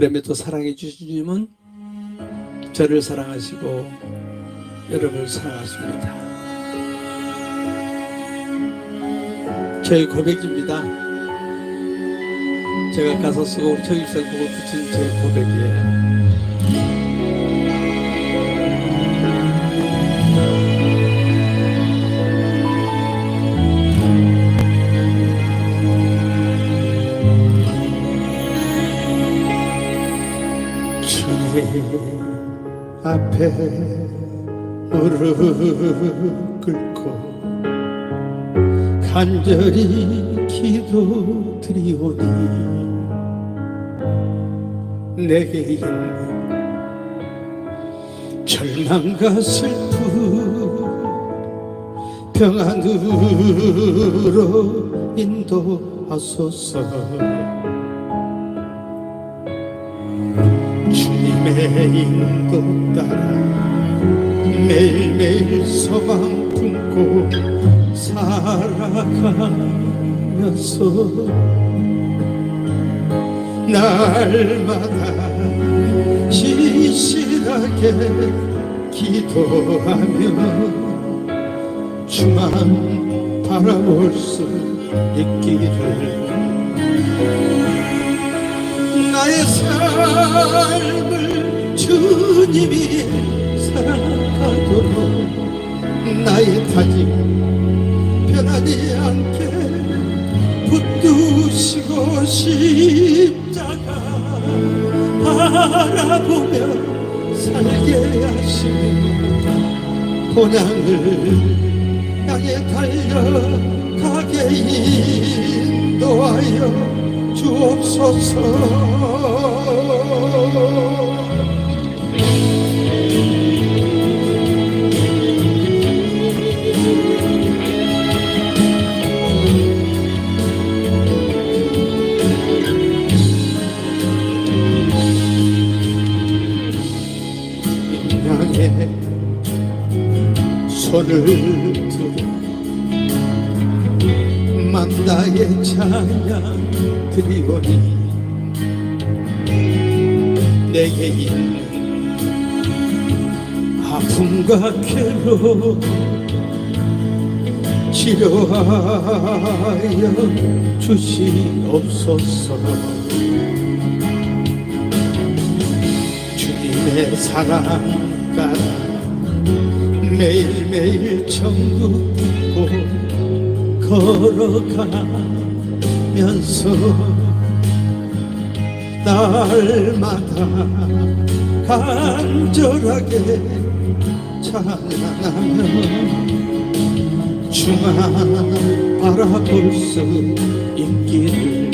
그럼에도 사랑해 주님은 저를 사랑하시고 여러분을 사랑하십니다. 저의 고백입니다. 제가 가사 쓰고 정입생 보고 붙인 제 고백이에요. 주님 앞에 무릎 꿇고 간절히 기도드리오니 내게 있는 절망과 슬픔 평안으로 인도하소서 주님의 인도 따라 매일매일 소망 품고 살아가면서 날마다 시시하게 기도하며 주만 바라볼 수 있기를 나의 삶을 주님이 사랑하도록 나의 다짐 변하지 않게 붙드시고 십자가 바라보며 살게 하시는 본향을 향해 달려가게 인도하여 주옵소서 손을 들어 만다의 찬양 드리오니 내게 있는 아픔과 괴로움 치료하여 주시옵소서. 주님의 사랑 따라 매일매일 천국 듣고 걸어가면서 날마다 간절하게 찬양하며 주만 바라볼 수 있기를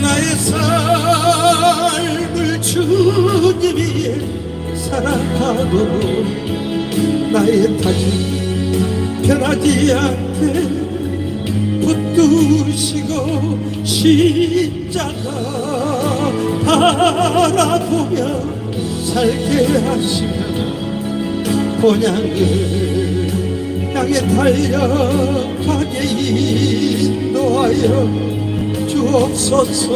나의 삶을 주님이 사랑하도록 나의 다짐 변하지 않게 붙드시고 십자가 바라보며 살게 하시며 본향을 향해 달려가게 인도하여 주옵소서